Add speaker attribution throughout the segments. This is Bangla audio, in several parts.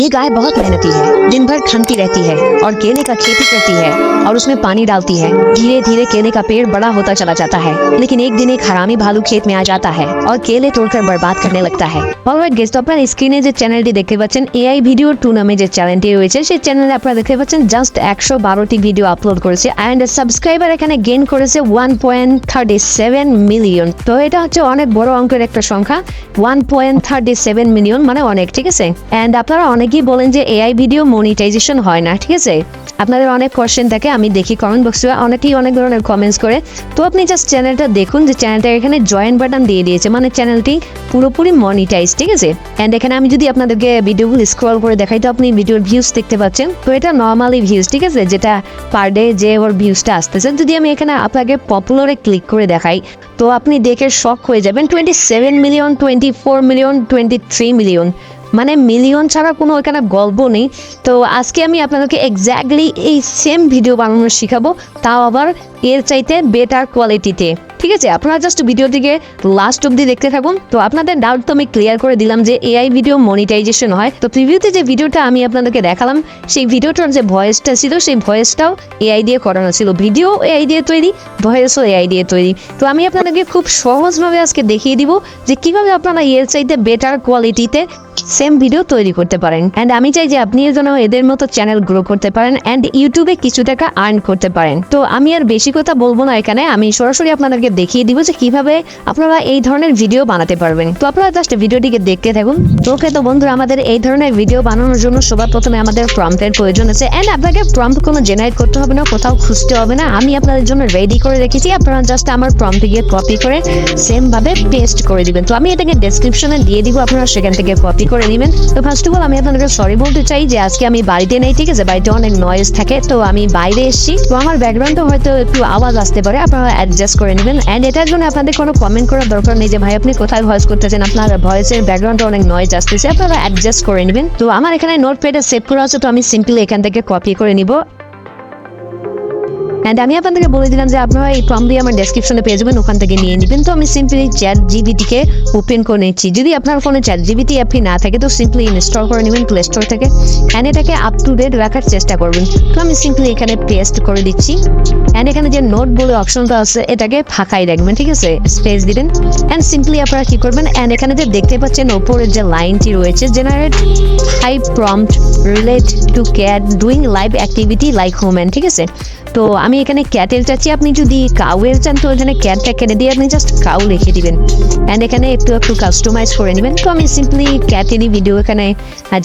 Speaker 1: ये गाय बहुत मेहनती है दिन भर खनती रहती है और केले का खेती करती है और उसमें पानी डालती है धीरे धीरे केले का पेड़ बड़ा होता चला जाता है लेकिन एक दिन एक हरामी भालू खेत में आ जाता है और केले तोड़कर बर्बाद করতে लगता है অলরাইট গেস্ট আপনারা স্ক্রিনে যে চ্যানেলটি দেখতে পাচ্ছেন এআই ভিডিও টু নামে যে চ্যানেলটি রয়েছে সেই চ্যানেলে আপনারা দেখতে পাচ্ছেন জাস্ট একশো বারোটি ভিডিও আপলোড করেছে অ্যান্ড সাবস্ক্রাইবার এখানে গেইন করেছে one point thirty seven million তো এটা হচ্ছে অনেক বড় অঙ্কের একটা সংখ্যা one point thirty seven million মানে অনেক ঠিক আছে অ্যান্ড আপনারা অনেকেই বলেন যে এআই ভিডিও মনিটাইজেশন হয় না, ঠিক আছে? আপনাদের অনেক কোয়েশ্চেন থাকে, আমি দেখি কমেন্ট বক্সে অনেকেই অনেক ধরনের কমেন্টস করে। তো আপনি জাস্ট চ্যানেলটা দেখুন যে চ্যানেলটা এখানে জয়েন বাটন দিয়ে দিয়েছে মানে চ্যানেলটি পুরোপুরি মনিটাইজ ঠিক আছে? অ্যান্ড এখানে আমি যদি আপনাদেরকে ভিডিওগুলো স্ক্রল করে দেখাই, তো আপনি ভিডিওর ভিউজ দেখতে পাচ্ছেন। তো এটা নর্মালি ভিউজ ঠিক আছে? যেটা পার ডে যে ওর ভিউজটা আসতেছে। যদি আমি এখানে আপনাকে পপুলারে ক্লিক করে দেখাই, তো আপনি দেখে শখ হয়ে যাবেন। Twenty seven million twenty four million twenty three million মানে মিলিয়ন ছাড়া কোনো এখানে গল্প নেই। তো আজকে আমি আপনাদেরকে এক্স্যাক্টলি এই সেম ভিডিও বানানো শেখাবো, তাও আবার এর চাইতে বেটার কোয়ালিটিতে ঠিক আছে? আপনারা জাস্ট ভিডিওটিকে লাস্ট অব্দি দেখতে থাকুন। তো আপনাদের ডাউট তো আমি ক্লিয়ার করে দিলাম যে এআই ভিডিও মনিটাইজেশন হয়। তো প্রিভিউতে যে ভিডিওটা আমি আপনাদেরকে দেখালাম, সেই ভিডিওটার যে ভয়েসটা ছিল, সেই ভয়েসটাও এআই দিয়ে করানো ছিল। ভিডিও এআই দিয়ে তৈরি ভয়েসও এআই দিয়ে তৈরি। তো আমি আপনাদেরকে খুব সহজভাবে আজকে দেখিয়ে দিব যে কীভাবে আপনারা এর চাইতে বেটার কোয়ালিটিতে সেম ভিডিও তৈরি করতে পারেন। অ্যান্ড আমি চাই যে আপনি যেন এদের মতো চ্যানেল গ্রো করতে পারেন অ্যান্ড ইউটিউবে কিছু টাকা আর্ন করতে পারেন। তো আমি আর বেশি কথা বলব না এখানে, আমি সরাসরি আপনাদেরকে দেখিয়ে দিব যে কীভাবে আপনারা এই ধরনের ভিডিও বানাতে পারবেন। তো আপনারা জাস্ট ভিডিওটিকে দেখতে থাকুন। ওকে তো বন্ধুরা, আমাদের এই ধরনের ভিডিও বানানোর জন্য সবার প্রথমে আমাদের প্রম্পটের প্রয়োজন আছে। অ্যান্ড আপনাকে প্রম্পট কোনো জেনারেট করতে হবে না, কোথাও খুঁজতে হবে না। আমি আপনাদের জন্য রেডি করে রেখেছি। আপনারা জাস্ট আমার প্রম্পটে গিয়ে কপি করে সেম ভাবে পেস্ট করে দিবেন। তো আমি এটাকে ডেসক্রিপশনে দিয়ে দিব, আপনারা সেখান থেকে কপি করে নেবেন। তো ফার্স্ট অফ অল আমি আপনাদেরকে সরি বলতে চাই যে আজকে আমি বাড়িতে নেই, ঠিক আছে? বাড়িতে অনেক নয়েজ থাকে। তো আমি বাইরে এসেছি। তো আমার ব্যাকগ্রাউন্ডে হয়তো একটু আওয়াজ আসতে পারে। আপনারা অ্যাডজাস্ট করে নেবেন। অ্যান্ড এটার জন্য আপনাদের কোনো কমেন্ট করার দরকার নেই যে, ভাই, আপনি কোথায় ভয়েস করতেছেন? আপনার ভয়েসের ব্যাকগ্রাউন্ডে অনেক নয়েজ আসতেছে। আপনারা অ্যাডজাস্ট করে নেবেন। তো আমার এখানে নোট প্যাডে সেভ করা আছে। তো আমি সিম্পলি এখান থেকে কপি করে নিব। অ্যান্ড আমি আপনাদেরকে বলে দিলাম যে আপনারা এই প্রম্পটি আমার ডেসক্রিপশনে পেয়ে যাবেন, ওখান থেকে নিয়ে নেবেন। তো আমি সিম্পলি চ্যাট জিবিটিকে ওপেন করে নিচ্ছি। যদি আপনার ফোনে চ্যাট জিবিটি অ্যাপটি না থাকে, তো সিম্পলি ইনস্টল করে নেবেন প্লে স্টোর থেকে। অ্যান্ড এটাকে আপ টু ডেট রাখার চেষ্টা করবেন। তো আমি সিম্পলি এখানে পেস্ট করে দিচ্ছি। অ্যান্ড এখানে যে নোট বলে অপশনটা আছে, এটাকে ফাঁকাই রাখবেন, ঠিক আছে? স্পেস দিবেন। অ্যান্ড সিম্পলি আপনারা কী করবেন? অ্যান্ড এখানে যে দেখতে পাচ্ছেন, ওপরের যে লাইনটি রয়েছে generate high prompt relate to cat doing live activity like human ঠিক আছে? তো আমি এখানে ক্যাটেল চাচ্ছি আপনি যদি কাউয়ের চান, তো এখানে ক্যাটটা কেটে দিয়ে আপনি জাস্ট কাউ লিখে দিবেন। অ্যান্ড এখানে একটু একটু কাস্টমাইজ করে নেবেন। তো আমি সিম্পলি ক্যাটেরই ভিডিও এখানে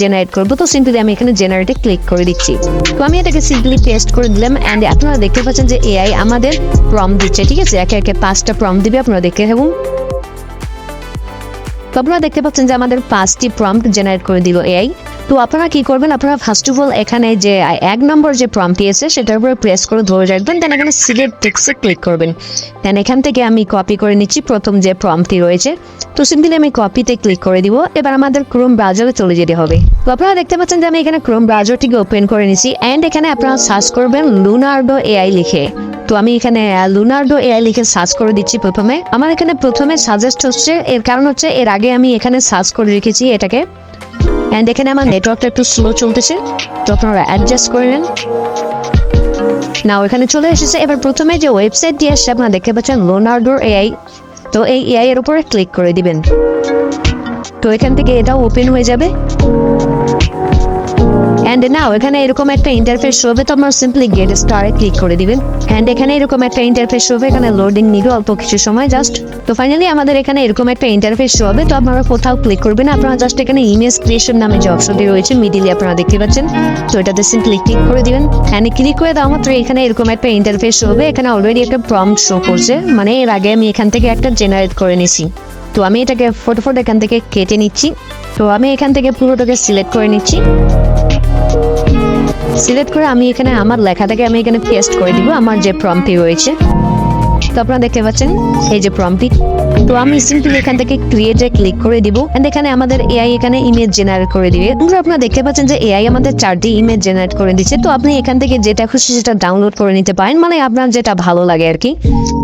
Speaker 1: জেনারেট করব। তো সিম্পলি আমি এখানে জেনারেটে ক্লিক করে দিচ্ছি। তো আমি এটাকে সিম্পলি পেস্ট করে দিলাম। অ্যান্ড আপনারা দেখতে পাচ্ছেন যে এআই আমাদের প্রম দিচ্ছে, ঠিক আছে? একে একে পাঁচটা প্রম দিবে, আপনারা দেখে থাকুন। তো আপনারা দেখতে পাচ্ছেন যে আমাদের পাঁচটি প্রম্পট জেনারেট করে দিল এআই তো আপনারা কি করবেন? আপনারা ফার্স্ট অফ অল এখানে যে এক নম্বর যে প্রম্পটি আছে সেটার উপরে প্রেস করে ধরে রাখবেন দেন এখানে সিলেক্ট টেক্সে ক্লিক করবেন। দেন এখান থেকে আমি কপি করে নিচ্ছি প্রথম যে প্রম্পটি রয়েছে। তো সিম্পলি আমি কপিতে ক্লিক করে দিব। এবার আমাদের ক্রোম ব্রাউজারে চলে যেতে হবে। তো আপনারা দেখতে পাচ্ছেন যে আমি এখানে ক্রোম ব্রাউজারটিকে ওপেন করে নিচ্ছি অ্যান্ড এখানে আপনারা সার্চ করবেন লুনার্ডো এআই লিখে। তো আমি এখানে লুনার্ডো এআই লিখে সার্চ করে দিচ্ছি প্রথমে। আমার এখানে প্রথমে সাজেস্ট হচ্ছে, এর কারণ হচ্ছে এর আগে আমি এখানে সার্চ করে রেখেছি এটাকে। অ্যান্ড এখানে আমার নেটওয়ার্কটা একটু স্লো চলতেছে। তো আপনারা অ্যাডজাস্ট করে নেন। না এখানে চলে এসেছে। এবার প্রথমে যে ওয়েবসাইট দিয়ে আসছে, আপনারা দেখতে পাচ্ছেন লোনার্ডোর এআই তো এই এআই এর উপরে ক্লিক করে দিবেন। তো এখান থেকে এটাও ওপেন হয়ে যাবে। অ্যান্ড নাও এখানে এরকম একটা ইন্টারফেস হবে তো আপনারা সিম্পলি গেট স্টারে ক্লিক করে দিবেন অ্যান্ড এখানে এরকম একটা ইন্টারফেস হবে এখানে লোডিং নিবে অল্প কিছু সময় জাস্ট তো ফাইনালি আমাদের এখানে এরকম একটা ইন্টারফেস হবে তো আপনারা কোথাও ক্লিক করবেন। আপনারা জাস্ট এখানে ইমেজ ক্রিয়েশন নামে যে অপশনটি রয়েছে মিডিলে আপনারা দেখতে পাচ্ছেন। তো এটাতে সিম্পলি ক্লিক করে দিবেন। অ্যান্ড ক্লিক করে দেওয়া মাত্র এখানে এরকম একটা ইন্টারফেস হবে এখানে অলরেডি একটা প্রম্পট শো করছে। মানে এর আগে আমি এখান থেকে একটা জেনারেট করে নিছি। তো আমি এটাকে ফটোফট এখান থেকে কেটে নিচ্ছি। তো আমি এখান থেকে পুরোটাকে সিলেক্ট করে নিচ্ছি। সিলেক্ট করে আমি এখানে আমার লেখাটাকে আমি এখানে পেস্ট করে দিব, আমার যে প্রম্পটি রয়েছে। তো আপনারা দেখতে পাচ্ছেন, এই যে প্রম্পটি তো আমি সিম্পলি এখান থেকে ক্রিয়েটে ক্লিক করে দিব। এন্ড এখানে আমাদের এআই এখানে ইমেজ জেনারেট করে দিবে। বন্ধুরা আপনারা দেখতে পাচ্ছেন যে এআই আমাদের চারটি ইমেজ জেনারেট করে দিচ্ছে। তো আপনি এখান থেকে যেটা খুশি সেটা ডাউনলোড করে নিতে পারেন। মানে আপনার যেটা ভালো লাগে আর কি।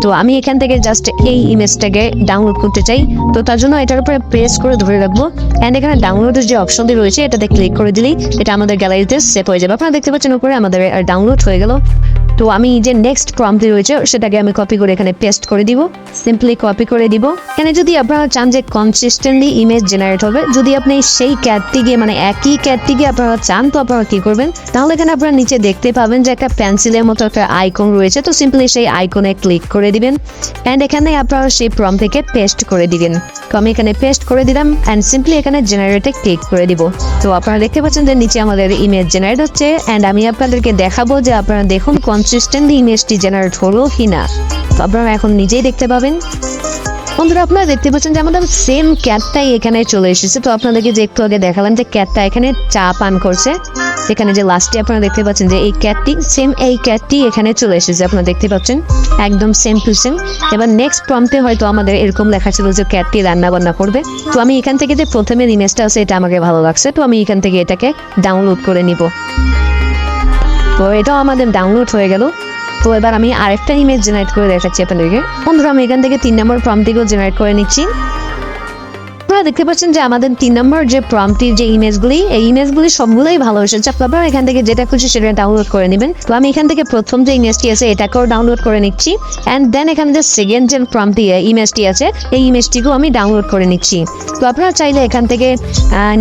Speaker 1: তো আমি এখান থেকে জাস্ট এই ইমেজটাকে ডাউনলোড করতে চাই। তো তার জন্য এটার উপরে প্রেস করে ধরে রাখব। অ্যান্ড এখানে ডাউনলোডের যে অপশনটি রয়েছে এটাতে ক্লিক করে দিলেই এটা আমাদের গ্যালারিতে সেভ হয়ে যাবে। আপনারা দেখতে পাচ্ছেন উপরে আমাদের ডাউনলোড হয়ে গেল। তো আমি যে নেক্সট প্রম্পটি রয়েছে, সেটাকে আমি কপি করে এখানে পেস্ট করে দিব সিম্পলি কপি করে দিব। এখানে যদি আপনারা চান যে কনসিস্টেন্টলি ইমেজ জেনারেট হবে, যদি আপনি সেই ক্যাটটিকে মানে একই ক্যাটটিকে আপনারা চান, তো আপনারা কি করবেন? তাহলে এখানে আপনারা নিচে দেখতে পাবেন যে একটা পেন্সিলের মতো একটা আইকন রয়েছে, তো সিম্পলি সেই আইকনে ক্লিক করে দিবেন। অ্যান্ড এখানে আপনারা সেই প্রম থেকে পেস্ট করে দিবেন। তো আমি এখানে পেস্ট করে দিলাম অ্যান্ড সিম্পলি এখানে জেনারেটে ক্লিক করে দিব। তো আপনারা দেখতে পাচ্ছেন যে নিচে আমাদের ইমেজ জেনারেট হচ্ছে অ্যান্ড আমি আপনাদেরকে দেখাবো যে আপনারা দেখুন কনসিস্টেন্টলি ইমেজটি জেনারেট হলো কি না তো আপনারা এখন নিজেই দেখতে পাবেন। বন্ধুরা, আপনারা দেখতে পাচ্ছেন যে আমাদের সেম ক্যাটটাই এখানে চলে এসেছে। তো আপনাদেরকে যে একটু আগে দেখালাম যে ক্যাটটা এখানে চা পান করছে। এখানে যে লাস্টে আপনারা দেখতে পাচ্ছেন যে এই ক্যাটটি সেম এই ক্যাটটি এখানে চলে এসেছে। আপনারা দেখতে পাচ্ছেন, একদম সেম টু সেম এবার নেক্সট প্রম্পটে হয়তো আমাদের এরকম লেখা ছিল যে ক্যাটটি রান্না বান্না করবে। তো আমি এখান থেকে যে প্রথমের ইমেজটা আছে, এটা আমাকে ভালো লাগছে। তো আমি এখান থেকে এটাকে ডাউনলোড করে নিব। তো এটাও আমাদের ডাউনলোড হয়ে গেল। তো এবার আমি আরেকটা ইমেজ জেনারেট করে দেখাচ্ছি আপনাদেরকে। বন্ধুরা, আমি এখান থেকে তিন নম্বর প্রম্পটিকেও জেনারেট করে নিচ্ছি। আপনারা দেখতে পাচ্ছেন যে আমাদের তিন নম্বর যে প্রম্পটির যে ইমেজগুলি এই ইমেজগুলি সবগুলোই ভালো এসেছে। আপনারা এখান থেকে যেটা খুশি সেটা ডাউনলোড করে নেবেন। তো আমি এখান থেকে প্রথম যে ইমেজটি আছে, এটাকেও ডাউনলোড করে নিচ্ছি। অ্যান্ড দেন এখানে যে সেকেন্ড যে প্রম্পটি ইমেজটি আছে, এই ইমেজটিকেও আমি ডাউনলোড করে নিচ্ছি। তো আপনারা চাইলে এখান থেকে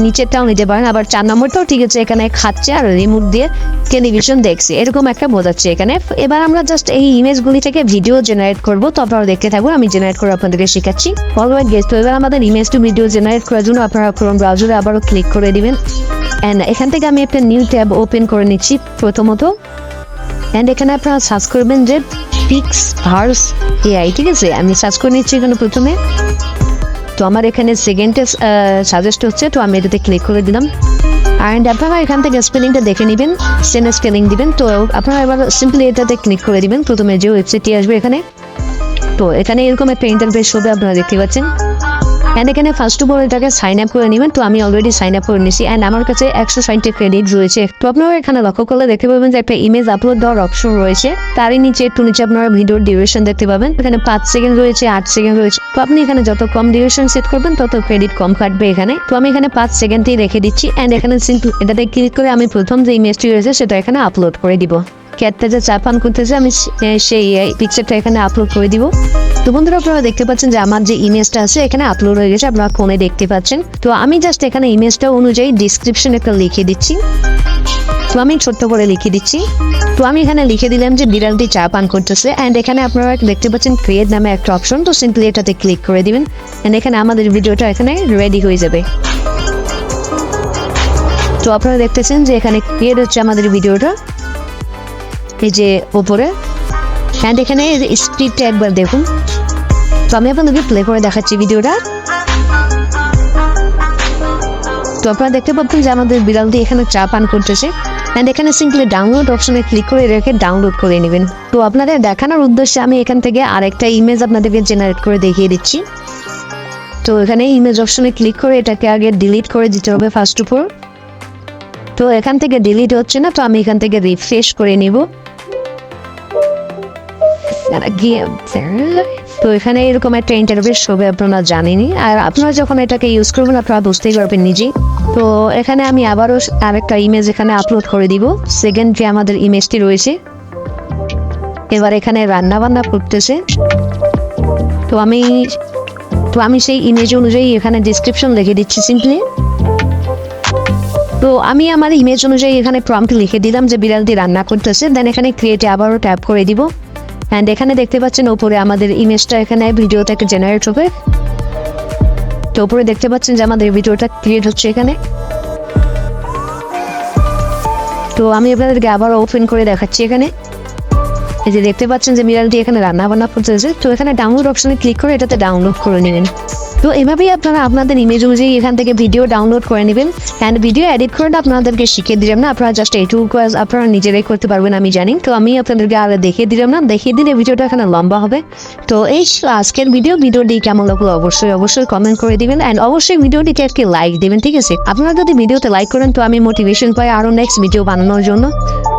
Speaker 1: নিচেরটাও নিতে পারেন। আবার চার নম্বরটাও ঠিক আছে, এখানে খাচ্ছে আর রিমোট দিয়ে টেলিভিশন দেখছে। এরকম একটা বোঝাচ্ছে এখানে। এবার আমরা জাস্ট এই ইমেজগুলি থেকে ভিডিও জেনারেট করব। তো আপনারা দেখতে থাকুন, আমি জেনারেট করে আপনাদেরকে শেখাচ্ছি। অলওয়েট গেস তো এবার আমাদের ইমেজ টু ভিডিও জেনারেট করার জন্য আপনারা ক্রোম ব্রাউজারে আবারও ক্লিক করে দিবেন। অ্যান্ড এখান থেকে আমি একটা নিউ ট্যাব ওপেন করে নিচ্ছি প্রথমত। অ্যান্ড এখানে আপনারা সার্চ করবেন যে পিক্স ভার্স এআই ঠিক আছে? আমি সার্চ করে নিচ্ছি এখানে প্রথমে। তো আমার এখানে সেকেন্ডে সাজেস্ট হচ্ছে, তো আমি এটাতে ক্লিক করে দিলাম। অ্যান্ড আপনারা এখান থেকে স্পেলিংটা দেখে নেবেন সেন স্পেলিং দিবেন। তো আপনারা এবার সিম্পলি এটাতে ক্লিক করে দিবেন। প্রথমে যে ওয়েবসাইটটি আসবে এখানে। তো এখানে এরকম একটা ইন্টারফেস হবে, আপনারা দেখতে পাচ্ছেন। অ্যান্ড এখানে ফার্স্ট অফ অল এটাকে সাইন আপ করে নেবেন। তো আমি অলরেডি সাইন আপ করে নিয়েছি। অ্যান্ড আমার কাছে একশো ষাটটি ক্রেডিট রয়েছে। তো আপনারা এখানে লক্ষ্য করলে দেখতে পাবেন যে একটা ইমেজ আপলোড দেওয়ার অপশন রয়েছে। তারই নিচে একটু নিচে আপনারা ভিডিওর ডিউরেশন দেখতে পাবেন। এখানে পাঁচ সেকেন্ড রয়েছে, আট সেকেন্ড রয়েছে। তো আপনি এখানে যত কম ডিউরেশন সেট করবেন, তত ক্রেডিট কম কাটবে এখানে। তো আমি এখানে পাঁচ সেকেন্ডেই রেখে দিচ্ছি। অ্যান্ড এখানে এটাতে ক্লিক করে আমি প্রথম যে ইমেজটি রয়েছে, সেটা এখানে আপলোড করে দিব। ক্যাটটা যে চা পান করতেছে, আমি সেই পিকচারটা এখানে আপলোড করে দিব। তো বন্ধুরা, আপনারা দেখতে পাচ্ছেন যে আমার যে ইমেজটা আছে, এখানে আপলোড হয়ে গেছে, আপনারা ফোনে দেখতে পাচ্ছেন। তো আমি জাস্ট এখানে ইমেজটা অনুযায়ী ডিসক্রিপশন একটা লিখে দিচ্ছি। তো আমি ছোট্ট করে লিখে দিচ্ছি। তো আমি এখানে লিখে দিলাম যে বিড়ালটি চা পান করতেছে। অ্যান্ড এখানে আপনারা দেখতে পাচ্ছেন ক্রিয়েট নামে একটা অপশন তো সিম্পলি এটাতে ক্লিক করে দিবেন। অ্যান্ড এখানে আমাদের ভিডিওটা এখানে রেডি হয়ে যাবে। তো আপনারা দেখতেছেন যে এখানে ক্রিয়েট হচ্ছে আমাদের ভিডিওটা। এই যে ওপরে। অ্যান্ড এখানে স্ক্রিপ্টটা একবার দেখুন। তো আমি আপনাদেরকে প্লে করে দেখাচ্ছি ভিডিওটা। তো আপনারা দেখতে পাচ্ছেন যে আমাদের বিড়ালটি এখানে চা পান করতেছে। অ্যান্ড এখানে সিম্পলি ডাউনলোড অপশনে ক্লিক করে রেখে ডাউনলোড করে নেবেন। তো আপনাদের দেখানোর উদ্দেশ্যে আমি এখান থেকে আরেকটা ইমেজ আপনাদেরকে জেনারেট করে দেখিয়ে দিচ্ছি। তো এখানে ইমেজ অপশনে ক্লিক করে এটাকে আগে ডিলিট করে দিতে হবে ফার্স্ট অফ অল তো এখান থেকে ডিলিট হচ্ছে না, তো আমি এখান থেকে রিফ্রেশ করে নিব। তো এখানে এরকম একটা ইন্টারভিউ হবে আপনারা জানেনই। আর আপনারা যখন এটাকে ইউজ করবেন, আপনারা বুঝতেই পারবেন নিজেই। তো এখানে আমি আবারও আরেকটা ইমেজ এখানে আপলোড করে দিব। সেকেন্ড যে আমাদের ইমেজটি রয়েছে, এবার এখানে রান্না বান্না করতেছে। তো আমি তো আমি সেই ইমেজ অনুযায়ী এখানে ডিসক্রিপশন লিখে দিচ্ছি সিম্পলি তো আমি আমার ইমেজ অনুযায়ী এখানে প্রম্পট লিখে দিলাম যে বিড়ালটি রান্না করতেছে। দেন এখানে ক্রিয়েটে আবারও ট্যাপ করে দিব। অ্যান্ড এখানে দেখতে পাচ্ছেন ওপরে আমাদের ইমেজটা এখানে, ভিডিওটাকে জেনারেট হবে। তো ওপরে দেখতে পাচ্ছেন যে আমাদের ভিডিওটা ক্রিয়েট হচ্ছে এখানে। তো আমি আপনাদেরকে আবার ওপেন করে দেখাচ্ছি এখানে। এই যে দেখতে পাচ্ছেন যে মিরালটি এখানে রান্না বান্না করতেছে। তো এখানে ডাউনলোড অপশনে ক্লিক করে এটাতে ডাউনলোড করে নেবেন। তো এভাবেই আপনারা আপনাদের ইমেজ অনুযায়ী এখান থেকে ভিডিও ডাউনলোড করে নেবেন। অ্যান্ড ভিডিও এডিট করে আপনাদেরকে শিখিয়ে দিলাম না, আপনারা জাস্ট এইটুকু কাজ আপনারা নিজেরাই করতে পারবেন আমি জানি। তো আমি আপনাদেরকে আর দেখিয়ে দিলাম না, দেখিয়ে দিলে ভিডিওটা এখানে লম্বা হবে। তো এই আজকের ভিডিও ভিডিওটি কেমন লাগল অবশ্যই অবশ্যই কমেন্ট করে দিবেন। অ্যান্ড অবশ্যই ভিডিওটিকে একটি লাইক দিবেন, ঠিক আছে? আপনারা যদি ভিডিওতে লাইক করেন, তো আমি মোটিভেশন পাই আরও নেক্সট ভিডিও বানানোর জন্য।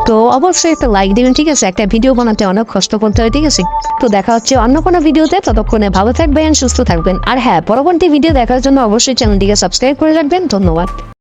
Speaker 1: তো অবশ্যই একটা লাইক দিবেন, ঠিক আছে? একটা ভিডিও বানাতে অনেক কষ্ট করতে হয়, ঠিক আছে? তো দেখা হচ্ছে অন্য কোনো ভিডিওতে ততক্ষণে ভালো থাকবেন, সুস্থ থাকবেন। আর হ্যাঁ পরবর্তী ভিডিও দেখার জন্য অবশ্যই চ্যানেলটিকে সাবস্ক্রাইব করে রাখবেন। ধন্যবাদ।